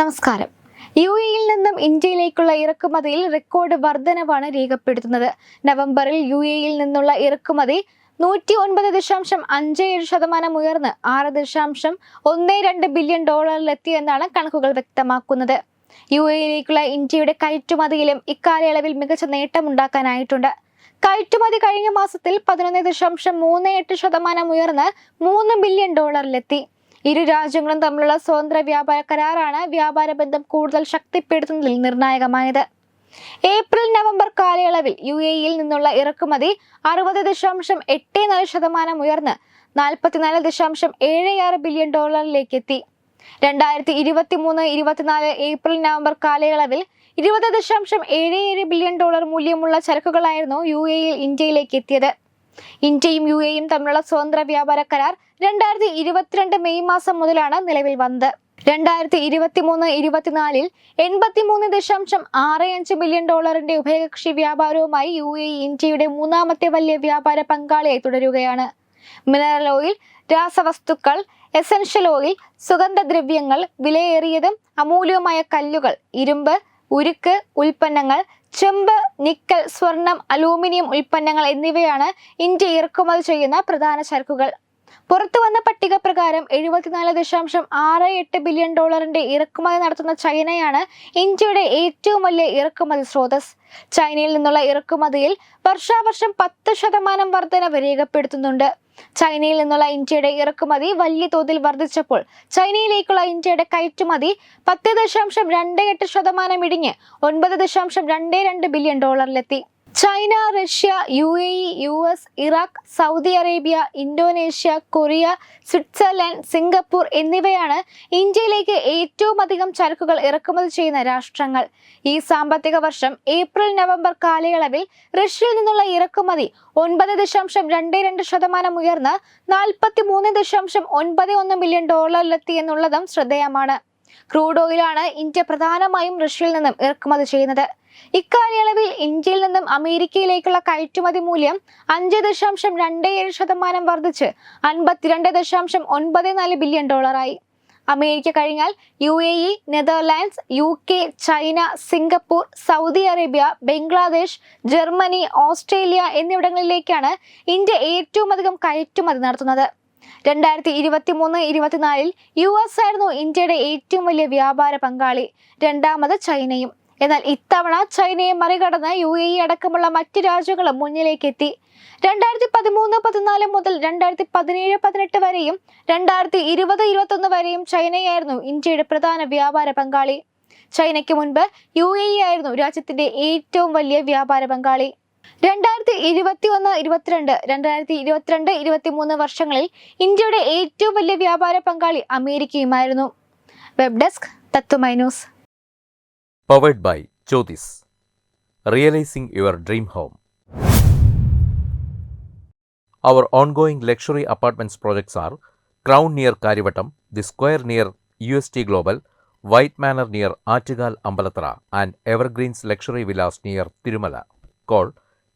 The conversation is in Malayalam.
നമസ്കാരം. യു എയിൽ നിന്നും ഇന്ത്യയിലേക്കുള്ള ഇറക്കുമതിയിൽ റെക്കോർഡ് വർധനവാണ് രേഖപ്പെടുത്തുന്നത്. നവംബറിൽ യു എയിൽ നിന്നുള്ള ഇറക്കുമതി നൂറ്റി ഒൻപത് ദശാംശം അഞ്ച് ഏഴ് ശതമാനം ഉയർന്ന് ആറ് ദശാംശം ഒന്ന് രണ്ട് ബില്യൺ ഡോളറിലെത്തിയെന്നാണ് കണക്കുകൾ വ്യക്തമാക്കുന്നത്. യു എയിലേക്കുള്ള ഇന്ത്യയുടെ കയറ്റുമതിയിലും ഇക്കാലയളവിൽ മികച്ച നേട്ടമുണ്ടാക്കാനായിട്ടുണ്ട്. കയറ്റുമതി കഴിഞ്ഞ മാസത്തിൽ പതിനൊന്ന് ദശാംശം മൂന്ന് എട്ട് ശതമാനം ഉയർന്ന് മൂന്ന് ബില്യൺ ഡോളറിലെത്തി. ഇരു രാജ്യങ്ങളും തമ്മിലുള്ള സ്വതന്ത്ര വ്യാപാര കരാറാണ് വ്യാപാര ബന്ധം കൂടുതൽ ശക്തിപ്പെടുത്തുന്നതിൽ നിർണായകമായത്. ഏപ്രിൽ നവംബർ കാലയളവിൽ യു എയിൽ നിന്നുള്ള ഇറക്കുമതി അറുപത് ദശാംശം എട്ട് നാല് ശതമാനം ഉയർന്ന് നാൽപ്പത്തിനാല് ദശാംശം ഏഴ് ആറ് ബില്യൺ ഡോളറിലേക്ക് എത്തി. രണ്ടായിരത്തി ഇരുപത്തി മൂന്ന് ഇരുപത്തിനാല് ഏപ്രിൽ നവംബർ കാലയളവിൽ ഇരുപത് ദശാംശം ഏഴ് ഏഴ് ബില്യൺ ഡോളർ മൂല്യമുള്ള ചരക്കുകളായിരുന്നു യു എയിൽ ഇന്ത്യയിലേക്ക് എത്തിയത്. ഇന്ത്യയും യു എയും തമ്മിലുള്ള സ്വതന്ത്ര വ്യാപാര കരാർ രണ്ടായിരത്തി ഇരുപത്തിരണ്ട് മെയ് മാസം മുതലാണ് നിലവിൽ വന്നത്. രണ്ടായിരത്തി ഇരുപത്തി മൂന്ന് ഇരുപത്തിനാലിൽ എൺപത്തി മൂന്ന് ദശാംശം ആറ് അഞ്ച് ബില്യൺ ഡോളറിന്റെ ഉഭയകക്ഷി വ്യാപാരവുമായി യു എ ഇന്ത്യയുടെ മൂന്നാമത്തെ വലിയ വ്യാപാര പങ്കാളിയായി തുടരുകയാണ്. മിനറൽ ഓയിൽ രാസവസ്തുക്കൾ എസൻഷ്യൽ ഓയിൽ സുഗന്ധദ്രവ്യങ്ങൾ വിലയേറിയതും അമൂല്യവുമായ കല്ലുകൾ ഇരുമ്പ് ഉരുക്ക് ഉൽപ്പന്നങ്ങൾ ചെമ്പ് നിക്കൽ സ്വർണം അലൂമിനിയം ഉൽപ്പന്നങ്ങൾ എന്നിവയാണ് ഇന്ത്യ ഇറക്കുമതി ചെയ്യുന്ന പ്രധാന ചരക്കുകൾ. പുറത്തു വന്ന പട്ടിക പ്രകാരം എഴുപത്തിനാല് ദശാംശം ആറ് എട്ട് ബില്യൺ ഡോളറിന്റെ ഇറക്കുമതി നടത്തുന്ന ചൈനയാണ് ഇന്ത്യയുടെ ഏറ്റവും വലിയ ഇറക്കുമതി സ്രോതസ് ചൈനയിൽ നിന്നുള്ള ഇറക്കുമതിയിൽ വർഷാവർഷം പത്ത് ശതമാനം വർധനവ് രേഖപ്പെടുത്തുന്നുണ്ട്. ചൈനയിൽ നിന്നുള്ള ഇന്ത്യയുടെ ഇറക്കുമതി വലിയ തോതിൽ വർദ്ധിച്ചപ്പോൾ ചൈനയിലേക്കുള്ള ഇന്ത്യയുടെ കയറ്റുമതി പത്ത് ദശാംശം രണ്ട് എട്ട് ശതമാനം ഇടിഞ്ഞ് ഒൻപത് ദശാംശം രണ്ട് രണ്ട് billion ഡോളറിലെത്തി. China Russia U A E U S Iraq Saudi Arabia Indonesia Korea Switzerland Singapore എന്നിവയാണ് ഇന്ത്യയിലേക്ക് ഏറ്റവും അധികം ചരക്കുകൾ ഇറക്കുമതി ചെയ്യുന്ന രാഷ്ട്രങ്ങൾ. ഈ സാമ്പത്തിക വർഷം ഏപ്രിൽ നവംബർ കാലയളവിൽ റഷ്യയിൽ നിന്നുള്ള ഇറക്കുമതി ഒൻപത് ദശാംശം രണ്ട് രണ്ട് ശതമാനം ഉയർന്ന് നാൽപ്പത്തി മൂന്ന് ദശാംശം ഒൻപത് ഒന്ന് മില്യൺ ഡോളറിലെത്തി എന്നുള്ളതും ശ്രദ്ധേയമാണ്. ക്രൂഡ് ഓയിലാണ് ഇന്ത്യ പ്രധാനമായും റഷ്യയിൽ നിന്നും ഇറക്കുമതി ചെയ്യുന്നത്. ഇക്കാലയളവിൽ ഇന്ത്യയിൽ നിന്നും അമേരിക്കയിലേക്കുള്ള കയറ്റുമതി മൂല്യം അഞ്ച് ദശാംശം രണ്ട് ഏഴ് ശതമാനം വർദ്ധിച്ച് അൻപത്തിരണ്ട് ദശാംശം ഒൻപത് നാല് ബില്യൺ ഡോളറായി. അമേരിക്ക കഴിഞ്ഞാൽ U A E Netherlands U K China Singapore Saudi Arabia Bangladesh Germany Australia എന്നിവിടങ്ങളിലേക്കാണ് India ഏറ്റവും അധികം കയറ്റുമതി നടത്തുന്നത്. രണ്ടായിരത്തി ഇരുപത്തി മൂന്ന് ഇരുപത്തിനാലിൽ യു എസ് ആയിരുന്നു ഇന്ത്യയുടെ ഏറ്റവും വലിയ വ്യാപാര പങ്കാളി. രണ്ടാമത് ചൈനയും. എന്നാൽ ഇത്തവണ ചൈനയെ മറികടന്ന് യു എ ഇ അടക്കമുള്ള മറ്റ് രാജ്യങ്ങളും മുന്നിലേക്ക് എത്തി രണ്ടായിരത്തി പതിമൂന്ന് പതിനാല് മുതൽ രണ്ടായിരത്തി പതിനേഴ് പതിനെട്ട് വരെയും രണ്ടായിരത്തി ഇരുപത് ഇരുപത്തൊന്ന് വരെയും ചൈനയായിരുന്നു ഇന്ത്യയുടെ പ്രധാന വ്യാപാര പങ്കാളി. ചൈനയ്ക്ക് മുൻപ് യു എ ഇ ആയിരുന്നു രാജ്യത്തിന്റെ ഏറ്റവും വലിയ വ്യാപാര പങ്കാളി. രണ്ടായിരത്തി ഇരുപത്തി ഒന്ന് ഇരുപത്തിരണ്ട് രണ്ടായിരത്തി ഇരുപത്തിരണ്ട് ഇരുപത്തി മൂന്ന് വർഷങ്ങളിൽ ഇന്ത്യയുടെ ഏറ്റവും വലിയ വ്യാപാര പങ്കാളി അമേരിക്കയുമായിരുന്നു web desk Tatwamayi news Powered by Jyotis. Realizing your dream home. Our ongoing luxury apartments projects are Crown near Karivattam, The Square near UST Global, White Manor near Achigal Ambalatra,